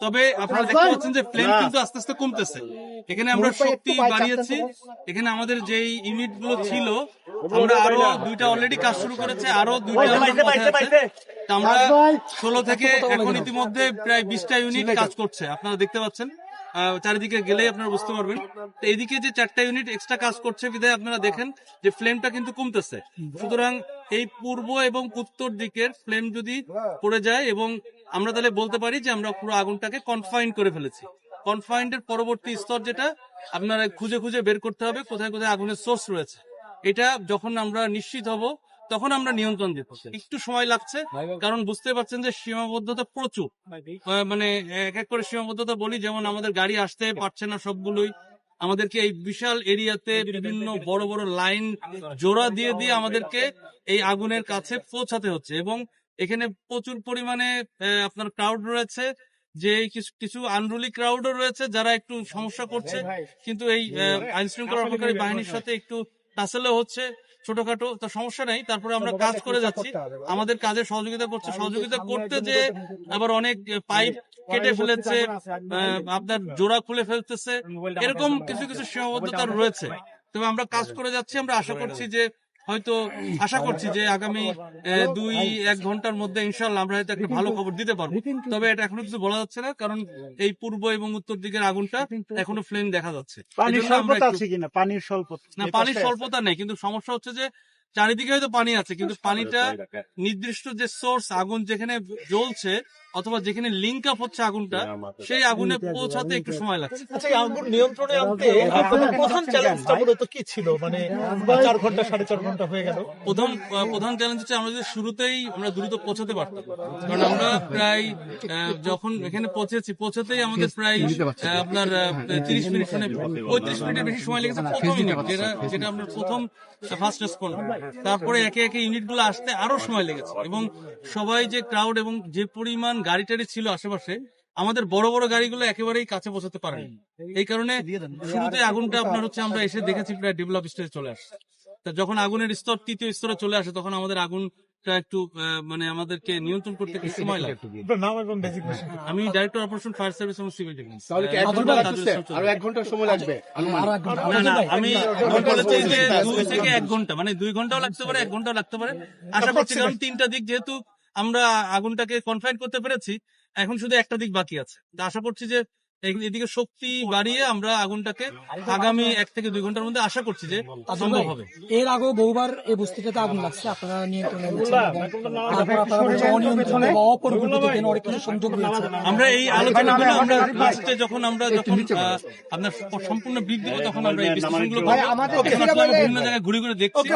তবে আপনারা দেখতে পাচ্ছেন যে ফ্লেম কিন্তু আস্তে আস্তে কমতেছে। এখানে আমরা শক্তি বাড়িয়েছি। এখানে আমাদের যেই ইউনিটগুলো ছিল আমরা আরও দুইটা অলরেডি কাজ শুরু করেছে আরও দুইটা আমরা ষোলো থেকে এখন ইতিমধ্যে প্রায় বিশটা ইউনিট কাজ করছে। আপনারা দেখতে পাচ্ছেন। আহ, চারিদিকে গেলেই আপনারা বুঝতে পারবেন। তো এইদিকে যে চারটা ইউনিট এক্সট্রা কাজ করছে বিধায় আপনারা দেখেন যে ফ্লেমটা কিন্তু কমতেছে। সুতরাং এই পূর্ব এবং উত্তর দিকের ফ্লেম যদি পড়ে যায় এবং আমরা তাহলে বলতে পারি যে আমরা পুরো আগুনটাকে কনফাইন করে ফেলেছি। কনফাইন্ডের পরবর্তী স্তর যেটা আপনারা খুঁজে খুঁজে বের করতে হবে কোথায় কোথায় আগুনের সোর্স রয়েছে। এটা যখন আমরা নিশ্চিত হব তখন আমরা নিয়ন্ত্রণ দিতে একটু সময় লাগছে কারণ বুঝতে পারছেন যে সীমাবদ্ধতা প্রচুর। মানে এক এক করে সীমাবদ্ধতা বলি যেমন আমাদের গাড়ি আসতে পারছে না সবগুলোই। আমাদেরকে এই বিশাল এরিয়াতে বিভিন্ন বড় বড় লাইন জোড়া দিয়ে দিয়ে আমাদেরকে এই আগুনের কাছে পৌঁছাতে হচ্ছে এবং এখানে প্রচুর পরিমাণে আপনার ক্রাউড রয়েছে যে কিছু কিছু আনরুলি ক্রাউডও রয়েছে যারা একটু সমস্যা করছে। কিন্তু এই আইন শৃঙ্খলা রক্ষাকারী বাহিনীর সাথে একটু টাসেলও হচ্ছে ছোটখাটো তা সমস্যা নেই তারপরে আমরা কাজ করে যাচ্ছি। আমাদের কাজে সহযোগিতা করছে সহযোগিতা করতে যে আবার অনেক পাইপ কেটে ফেলেছে আপনার জোড়া খুলে ফেলতেছে। এরকম কিছু কিছু সীমাবদ্ধতা রয়েছে। তবে আমরা কাজ করে যাচ্ছি আমরা আশা করছি যে হয়তো আশা করছি যে আগামী দুই এক ঘণ্টার মধ্যে ইনশাল্লাহ আমরা হয়তো একটা ভালো খবর দিতে পারব। তবে এটা এখনও কিছু বলা যাচ্ছে না কারণ এই পূর্ব এবং উত্তর দিকের আগুনটা এখনও ফ্লেম দেখা যাচ্ছে। পানির স্বল্পতা আছে কিনা? পানির স্বল্পতা। না পানির স্বল্পতা নেই কিন্তু সমস্যা হচ্ছে যে চারিদিকে হয়তো পানি আছে কিন্তু পানিটা নির্দিষ্ট যে সোর্স আগুন যেখানে জ্বলছে অথবা যেখানে লিঙ্ক আপ হচ্ছে আগুনটা সেই আগুনে পৌঁছাতে একটু সময় লাগছে। আচ্ছা আগুন নিয়ন্ত্রণে আনতে প্রধান চ্যালেঞ্জটা মূলত কি ছিল? মানে চার ঘণ্টা সাড়ে চার ঘণ্টা হয়ে গেল। প্রথম প্রধান চ্যালেঞ্জ হচ্ছে আমরা যদি শুরুতেই আমরা দ্রুত পৌঁছাতে পারতাম। কারণ আমরা প্রায় আহ, যখন এখানে পৌঁছেছি পৌঁছাতেই আমাদের প্রায় আহ, আপনার তিরিশ মিনিট মানে পঁয়ত্রিশ মিনিটের বেশি সময় লেগেছে প্রথম যেটা যেটা আমরা প্রথম ফার্স্ট রেসপন্ড তারপরে একে একে ইউনিটগুলো আসতে আরও সময় লেগেছে। এবং সবাই যে ক্রাউড এবং যে পরিমাণ গাড়ি টাড়ি ছিল আশেপাশে, আমাদের বড় বড় গাড়িগুলো একেবারেই কাছে পৌঁছাতে পারেনি। এই কারণে শুরুতে আগুনটা আপনার হচ্ছে আমরা এসে দেখেছি প্রায় ডেভেলপ স্টেজে চলে আসছে। যখন আগুনের স্তর তৃতীয় স্তরে চলে আসে, তখন আমাদের আগুনটা একটু আহ, মানে আমাদেরকে নিয়ন্ত্রণ করতে একটু সময় লাগে। আমি ডাইরেক্টর অপারেশন ফায়ার সার্ভিস এবং সিভিল ডিফেন্স তাহলে কি এক ঘণ্টা লাগতেছে আরও এক ঘণ্টা সময় লাগবে না না আমি আমি বলেছি যে দুই থেকে এক ঘণ্টা মানে দুই ঘন্টাও লাগতে পারে এক ঘন্টাও লাগতে পারে। আশা করছি কারণ তিনটা দিক যেহেতু আমরা আগুনটাকে কনফাইন করতে পেরেছি এখন শুধু একটা দিক বাকি আছে। আশা করছি যে এদিকে শক্তি বাড়িয়ে আমরা আগুনটাকে আগামী এক থেকে দুই ঘণ্টার মধ্যে আশা করছি যে সম্ভব হবে। এর আগেও বহুবার এই বস্তিটাতে আগুন লাগছে আপনারা নিয়ন্ত্রণে আমরা এই আলোচনাগুলো আমরা লাস্টে যখন আমরা যখন আপনার সম্পূর্ণ বৃদ্ধি তখন আমরা এই বিশ্লেষণগুলো আমরা বিভিন্ন জায়গায় ঘুরে ঘুরে দেখছি।